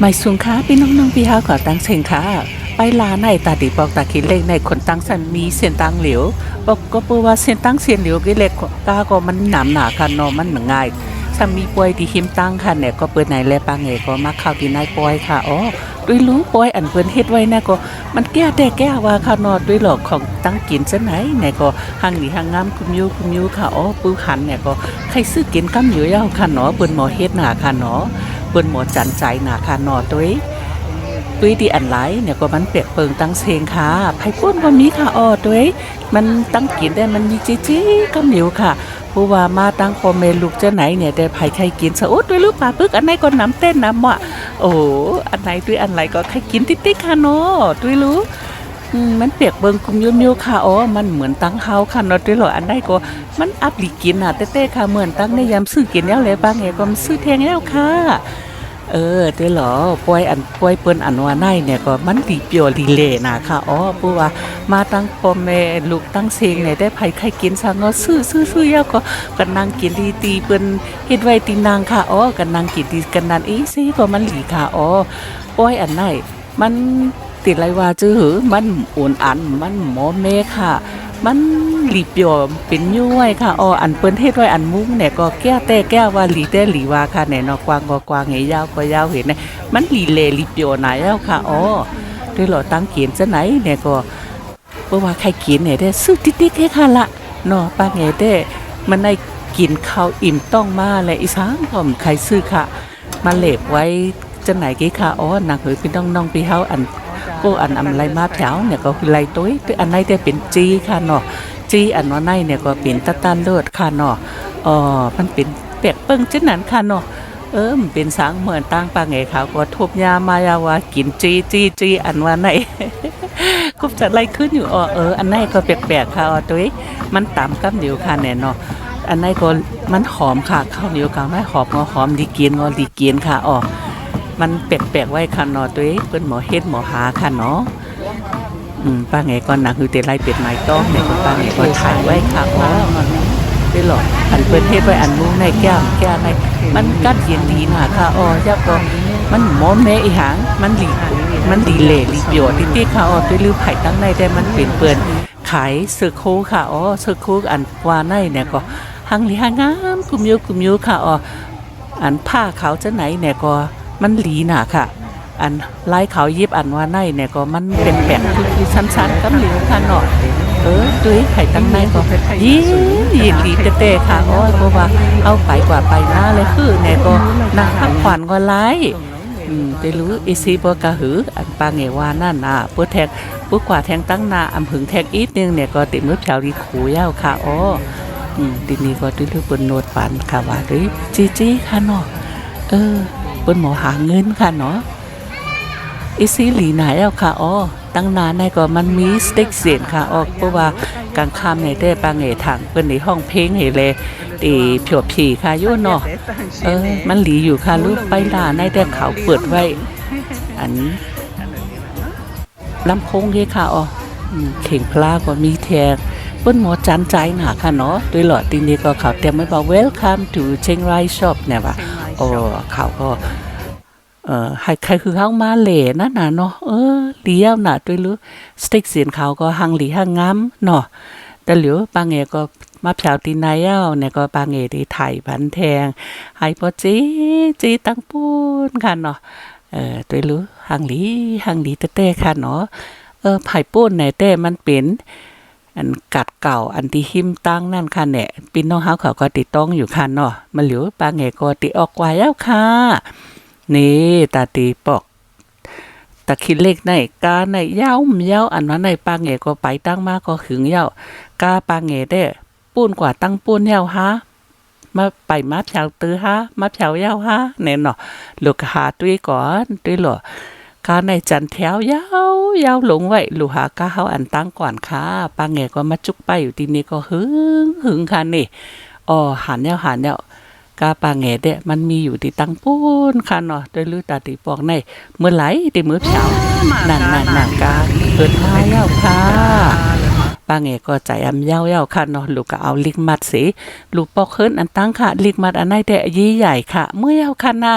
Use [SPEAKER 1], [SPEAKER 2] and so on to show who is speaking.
[SPEAKER 1] ไม่สูงค้าพี่น้องน้องพี่ฮาขอตังเชงค่ะไปลาในตาติปอกตาคิดเลขในคนตั้งสันมีเสียนตั้งเหลียวบอกก็เปว่าเสียนตั้งเสียนเหลียวกิเลขกาก็มันหนามหนาค่ะนอมันหนังง่ายถ้ามีป่วยที่หิมตั้งค่ะเนี่ยก็เปิดไหนแลปังเอก็มาเข้าที่นายป่วยค่ะอ๋อด้วยรู้ป่วยอันเปิ้นเฮ็ดไว้นะก็มันแก้แต่แก้ว่าค่ะนอด้วยหลอกของตั้งกินซะไหนเนี่ยก็หังนี่หังงามคุมยูคุมยูค่ะอ๋อปื้อหันเนี่ยก็ใครซื้อกินกำอยู่ยาวค่ะเนาะเปิ้นหมอเฮ็ดหนาค่ะเนาะ เปิ้นหมอจันใจหนาคานอตัวเองตุ้ยดีอันไหลเนี่ยก็มันเปียกเปิงตั้งเซงค่ะไผ่ปุ้นก็มีค่ะออตัวเองมันตั้งกินได้มันมีจีจีกำเหนียวค่ะผู้ว่ามาตั้งพอเมลูกเจ้าไหนเนี่ยได้ไผ่ใครกินสะอุดด้วยลูกปลาปึกอันไหนก็น้ำเต้นน้ำหมะโอ้อันไหนด้วยอันไหนก็ใครกินติ๊กๆค่ะเนาะตุ้ยรู้ มันเปียกเบิงคุมยุ่มยูค่ะอ๋อมันเหมือนตั้งเฮาค่ะนาะด้วยหรออันใดก็มันอัพหลีกินอะเต้ๆค่ะเหมือนตั้งในยามซื้อกินแล้วเลยบางไงก็ซื้อแทงแล้วค่ะ เออด้วยหรอป่วยอันป่วยเปิ้นอันว่าในเนี่ยก็มันดีเปียวดีเลนะค่ะอ๋อผู้ว่ามาตั้งพ่อแม่ลูกตั้งเซงเนี่ยได้ไผใครกินซะเงาะซื้อซื้อซื้อแยาวก็กันนั่งกินดีตีเปิ้นเฮ็ดไว้ตีนางค่ะอ๋อกันนั่งกินดีกันนั่นอีสิก็มันหลีค่ะอ๋อป่วยอันไหนมัน ติดไรว่าจื้อหือมันอุ่นอันมันหมอเมค่ะ มันหลีเปียวเป็นย้วยค่ะอ๋ออันเปิ้นเฮ็ดไว้อันมุ้งเนี่ยก็แก้แต่แก้ว่าหลีแต่หลีว่าค่ะแน่เนอกวางก็กวางให้ยาวก็ยาวเห็นไหมมันหลีเลหลีเปียวไหนแล้วค่ะอ๋อด้วยเรอตั้งเกียนซะไหนเนี่ยก็เพราะว่าใครกินเนี่ยได้ซื้อติ๊กๆให้ค่ะละเนาะป้าไงได้มันได้กินข้าวอิ่มต้องมาเลยอีสานผมใครซื้อค่ะ มาเหล็บไว้จะไหนกี่ค่ะอ๋อนางเฮ้ยพี่น้องน้องพี่เฮาอัน ก็อันอำไรมาแถวเนี่ยก็คือไรตุ้ยอันไหนแต่เป็นจีค่ะเนาะจีอันว่าในเนี่ยก็เป็นตะตันเลิศค่ะเนาะอ๋อมันเป็นเปียกเปิ้งจังนั้นค่ะเนาะเออมันเป็นสางเหมือนตั้งปางไงเขาก็ทุบยามายาวากินจีจีจีอันว่าในกุบจะไรขึ้นอยู่อ๋อเอออันไหนก็แปลกๆค่ะอ๋อตุ้ยมันตามกับเดียวค่ะแน่เนาะอันไหนก็มันหอมค่ะข้าวเหนียวกับไม่หอมงอหอมดีเกียนงอดีเกียนค่ะอ๋อ มันแปลกๆไว้ค่ะเนาะตัวเองเปิ้นหมอเฮ็ดหมอหาค่ะเนาะอืมป้าไงก่อนนะคือเตไลเป็ดไม้ต้องเนี่ยป้าไงก็ถ่ายไว้ค่ะอ๋อได้หรอกอันเปิ้นเฮ็ดไว้อันมุ้งในแก้วแก้วในมันกัดเย็นดีนะค่ะอ๋อยาก็มันหมอแม่อีหางมันหลีมันดีเล่หลีเปียวที่ๆค่ะอ๋อด้วยลือไผ่ตั้งในแต่มันเป็นเปิ้นขายเสื้อโคค่ะอ๋อเสื้อโคอันว่าในเนี่ยก็หังหลีหางงามกุมยูกุมยูค่ะอ๋ออันผ้าเขาจะไหนเนี่ยก็ มันหลีหนาค่ะ อันลายเขายิบอันว่าในเนี่ยก็มันเป็นแบบคือคือสั้นๆกับเหลียวค่ะเนาะเออดุยไข่ตั้งในก็ยินยินดีเต้ๆค่ะโอ้ยเพราะว่าเอาไปกว่าไปมาเลยคือเนี่ยก็นั่งพักผ่อนก็ไล่อืมได้รู้อีซีบกะหืออันปางเงว่านั่นน่ะปุ๊แทงปุ๊กว่าแทงตั้งหนาอำผึงแทงอีกนึงเนี่ยก็ติดมือแถวดีขูยาวค่ะอ๋ออืมทีนี้ก็ดื้อๆบนโนดปันค่ะว่าเฮ้ยจีจีค่ะเนาะเออเปิ้นหมอหาเงินค่ะเนาะอีซีหลีไหนแล้วค่ะอ๋อตั้งนานในก็มันมีสเต็กเสียนค่ะออกเพราะว่ากลางค่ำในได้ปางเหทางเปิ้นในห้องเพลงเฮเลยตีเผียวผีค่ะโยเนาะเออมันหลีอยู่ค่ะลูกไปลาในแต่เขาเปิดไว้ อันลำโพงเฮค่ะอ๋อเข่งพลาก็มีแทงเปิ้นหมอจันใจหนาค่ะเนาะด้วยหลอดทีนี้ก็เขาเตรียมไว้บอก welcome to เชียงราย shop เนี่ยว่า โอ้เขาก็เอ่อให้ใครคือเขามาเหล่นั่นน่ะเนาะเออเลี้ยวน่ะด้วยรู้สเต็กเสียนเขาก็หังหลีหังงามเนาะแต่เหลียวปางเอก็มาแผวตีนายเย้าเนี่ยก็ปางเอที่ไทยพันแทงให้ปอจีจีตั้งปูนค่ะเนาะเออด้วยรู้หังหลีหังหลีเต้ๆค่ะเนาะเออไผ่ปูนไหนเต้มันเป็น อันกัดเก่าอันที่หิมตั้งนั่นค่ะเนี่ยพี่น้องเฮาเขาก็ติดต้องอยู่ค่ะเนาะมาเหลียวปางเอก็ติออกกว่าแล้วค่ะ นี่ตาตีปอกตะคิดเลขในกาในเย้าเย้าอันว่าในปางเงก็ไปตั้งมาก็ขึงเย้ากาปางเงได้ปูนกว่าตั้งปูนเย้าฮะมาไปมาแถวตื้อฮะมาแถวเย้าฮะเนี่ยเนาะลูกหาตุ้ยก่อนตุ้ยหล่อ กาในจันแถวยาวยาวหลงไว้ลูกหากาเฮาอันตั้งก่อนค่ะป้าเงก็มาจุกไปอยู่ที่นี่ก็หึงหึงค่ะนี่อ๋อหันเย้าหันเย้ากาปาแงเดะมันมีอยู่ที่ตังปูนค่ะเนาะโดยลือตาติปอกในเมื่อไหลที่มือเช้านั่นนั่นนั่นกาเปิดท้ายเย้าค่ะปาแงก็ใจอำเย้าเย้าค่ะเนาะลูกก็เอาลิกมัดสิลูกปอกเฮิรนอันตั้งค่ะลิกมัดอันไหนแต่ยี่ใหญ่ค่ะ เมื่อเย้าค่ะน่ะ